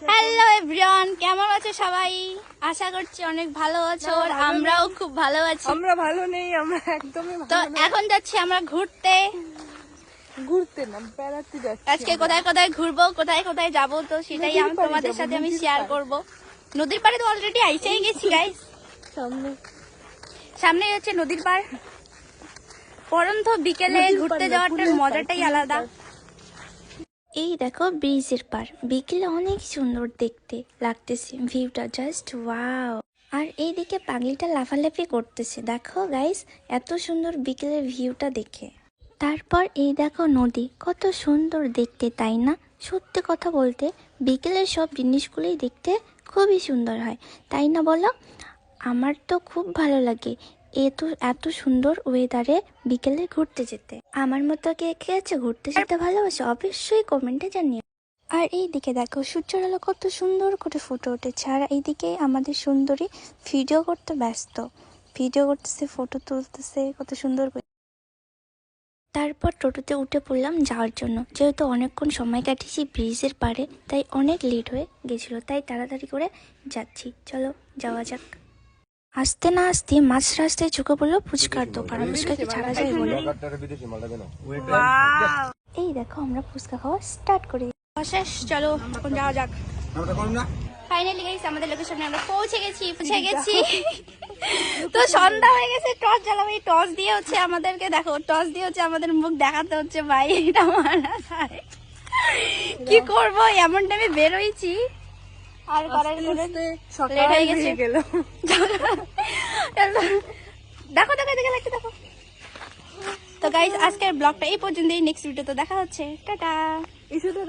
Hello everyone কেমন আছো সবাই? আশা করছি অনেক ভালো আছো আর আমরাও খুব ভালো আছি। আমরা ভালো নেই আমরা একদমই তো এখন যাচ্ছি আমরা ঘুরতে। ঘুরতে না বেড়াতে যাচ্ছি আজকে কোথায় কোথায় ঘুরবো কোথায় কোথায় যাব তো সেটাই আমি তোমাদের সাথে আমি শেয়ার। করব। নদীর পাড়ে তো অলরেডি আইসেই গেছি গাইস সামনে। সামনেই হচ্ছে নদীর পাড়। পরন্ত বিকেলে ঘুরতে যাওয়াটার মজাটাই আলাদা। এই দেখো ব্রিজের পার। বিকেলে অনেক সুন্দর দেখতে লাগতেছে। ভিউটা জাস্ট ওয়াও আর এইদিকে পাগলিটা লাফালাফি করতেছে। দেখো গাইস এত সুন্দর বিকেলের ভিউটা দেখে। তারপর এই দেখো নদী। কত সুন্দর দেখতে, তাই না? সত্যি কথা বলতে, বিকেলের সব জিনিসগুলোই দেখতে খুবই সুন্দর হয়। তাই না বলো? আমার তো খুব ভালো লাগে। এত এত সুন্দর ওয়েদারে বিকেলে ঘুরতে যেতে। আমার মতো কে কে আছে ঘুরতে যেতে ভালোবাসে, অবশ্যই কমেন্টে জানিও। আর এই দিকে দেখো, সূর্যের আলো কত সুন্দর করে ফুটে উঠেছে। আর এইদিকে আমাদের সুন্দরী ভিডিও করতে ব্যস্ত। ভিডিও করতেছে ফটো তুলতেছে, কত সুন্দর তারপর টোটোতে উঠে পড়লাম যাওয়ার জন্য। যেহেতু অনেকক্ষণ সময় কাটিয়েছি ব্রিজের পাড়ে, তাই অনেক লেট হয়ে গেছিল, তাই তাড়াতাড়ি করে যাচ্ছি। চলো, যাওয়া যাক। আসতে না আসতে মাঝ রাস্তায় চোখে পড়ল ফুচকার দোকান ফুচকাকে ছাড়া যায় বলে। এই দেখো আমরা ফুচকা খাওয়া স্টার্ট করি। শেষ চলো এখন যাওয়া যাক। ফাইনালি গাইস আমাদের লোকেশনে আমরা পৌঁছে গেছি পৌঁছে গেছি। তো সন্ধ্যা হয়ে গেছে টর্চ জ্বালাবো এই টর্চ দিয়ে হচ্ছে আমাদেরকে দেখো টর্চ দিয়ে হচ্ছে আমাদের মুখ দেখাতে হচ্ছে ভাই এটা মারা যায়। কি করব? এমন টাইমে বেরোইছি। আর করার লেট হয়ে গেছে। গেল। দেখো দেখো দেখে লাগছে দেখো। তো গাইস আজকের ব্লগটা এই পর্যন্তই। নেক্সট ভিডিওতে দেখা হচ্ছে। টাটা। ইস্যুতে